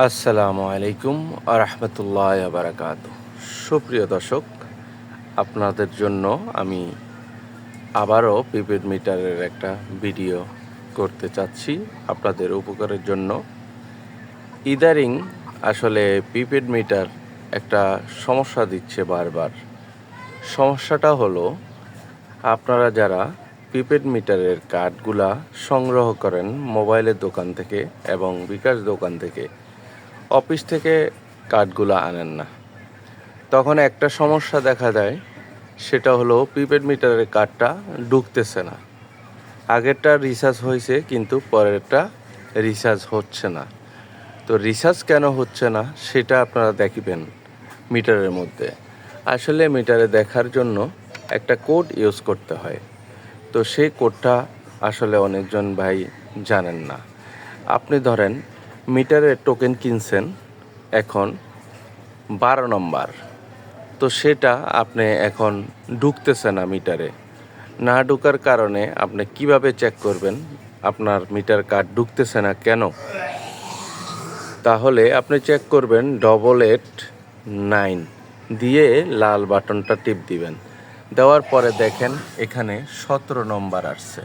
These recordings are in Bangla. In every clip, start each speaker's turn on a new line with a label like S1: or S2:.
S1: আসসালামু আলাইকুম আরহামতুল্লাহ বারাকাত সুপ্রিয় দর্শক, আপনাদের জন্য আমি আবারও প্রিপেড মিটারের একটা ভিডিও করতে চাচ্ছি আপনাদের উপকারের জন্য। ইদারিং আসলে প্রিপেড মিটার একটা সমস্যা দিচ্ছে বারবার। সমস্যাটা হলো, আপনারা যারা প্রিপেড মিটারের কার্ডগুলা সংগ্রহ করেন মোবাইলের দোকান থেকে এবং বিকাশ দোকান থেকে অফিস থেকে কার্ডগুলো আনেন না। তখন একটা সমস্যা দেখা দেয়, সেটা হলো প্রিপেড মিটারের কার্ডটা ঢুকতেছে না। আগেরটা রিচার্জ হয়েছে, কিন্তু পরেরটা রিচার্জ হচ্ছে না। তো রিচার্জ কেন হচ্ছে না, সেটা আপনারা দেখিবেন মিটারের মধ্যে। আসলে মিটারে দেখার জন্য একটা কোড ইউজ করতে হয়। তো সেই কোডটা আসলে অনেকজন ভাই জানেন না। আপনি ধরেন মিটারের টোকেন কিনছেন এখন বারো নম্বর। তো সেটা আপনি এখন ঢুকতেছে না মিটারে। না ঢুকার কারণে আপনি কীভাবে চেক করবেন? আপনার মিটার কার্ড ঢুকতেছে না কেন? তাহলে আপনি চেক করবেন ডবল এইট নাইন দিয়ে লাল বাটনটা টিপ দিবেন। দেওয়ার পরে দেখেন এখানে সতেরো নম্বর আসছে।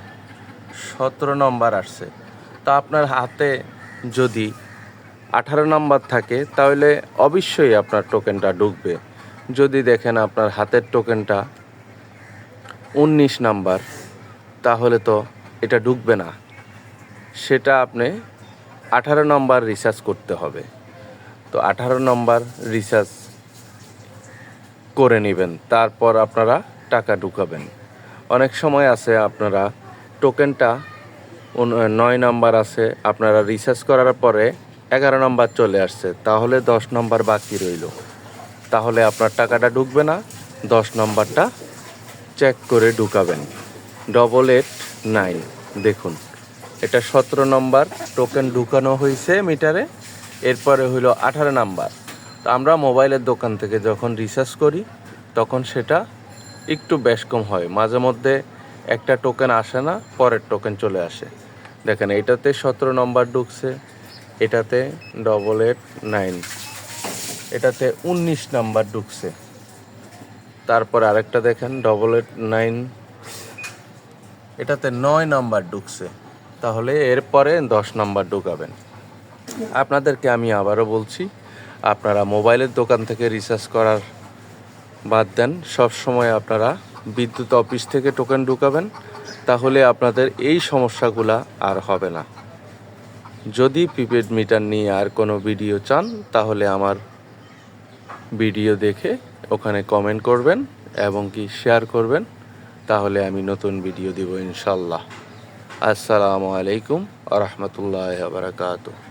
S1: সতেরো নম্বর আসছে। তা আপনার হাতে যদি আঠারো নম্বর থাকে, তাহলে অবশ্যই আপনার টোকেনটা ঢুকবে। যদি দেখেন আপনার হাতের টোকেনটা উনিশ নাম্বার, তাহলে তো এটা ঢুকবে না। সেটা আপনি আঠারো নম্বর রিচার্জ করতে হবে। তো আঠারো নম্বর রিচার্জ করে নেবেন, তারপর আপনারা টাকা ঢুকাবেন। অনেক সময় আছে আপনারা টোকেনটা নয় নাম্বার আছে, আপনারা রিচার্জ করার পরে এগারো নাম্বার চলে আসছে, তাহলে দশ নম্বর বাকি রইল। তাহলে আপনার টাকাটা ঢুকবে না, দশ নম্বরটা চেক করে ঢুকাবেন। ডবল এইট নাইন দেখুন, এটা সতেরো নম্বর টোকেন ঢুকানো হয়েছে মিটারে, এরপরে হইল আঠারো নাম্বার। তো আমরা মোবাইলের দোকান থেকে যখন রিচার্জ করি, তখন সেটা একটু বেশ কম হয়, মাঝে মধ্যে একটা টোকেন আসে না, পরের টোকেন চলে আসে। দেখেন, এটাতে সতেরো নম্বর ঢুকছে, এটাতে ডবল এইট নাইন এটাতে উনিশ নাম্বার ঢুকছে। তারপর আরেকটা দেখেন ডবল এইট নাইন এটাতে নয় নাম্বার ঢুকছে। তাহলে এরপরে দশ নাম্বার ঢুকাবেন। আপনাদেরকে আমি আবারও বলছি, আপনারা মোবাইলের দোকান থেকে রিচার্জ করার বাদ দেন। সব সময় আপনারা বিদ্যুৎ অফিস থেকে টোকেন ঢুকাবেন, তাহলে আপনাদের এই সমস্যাগুলা আর হবে না। যদি প্রিপেড মিটার নিয়ে আর কোনো ভিডিও চান, তাহলে আমার ভিডিও দেখে ওখানে কমেন্ট করবেন এবং কি শেয়ার করবেন, তাহলে আমি নতুন ভিডিও দিব ইনশাল্লাহ। আসসালামু আলাইকুম আ রহমতুল্লাহ বারকাতুহ।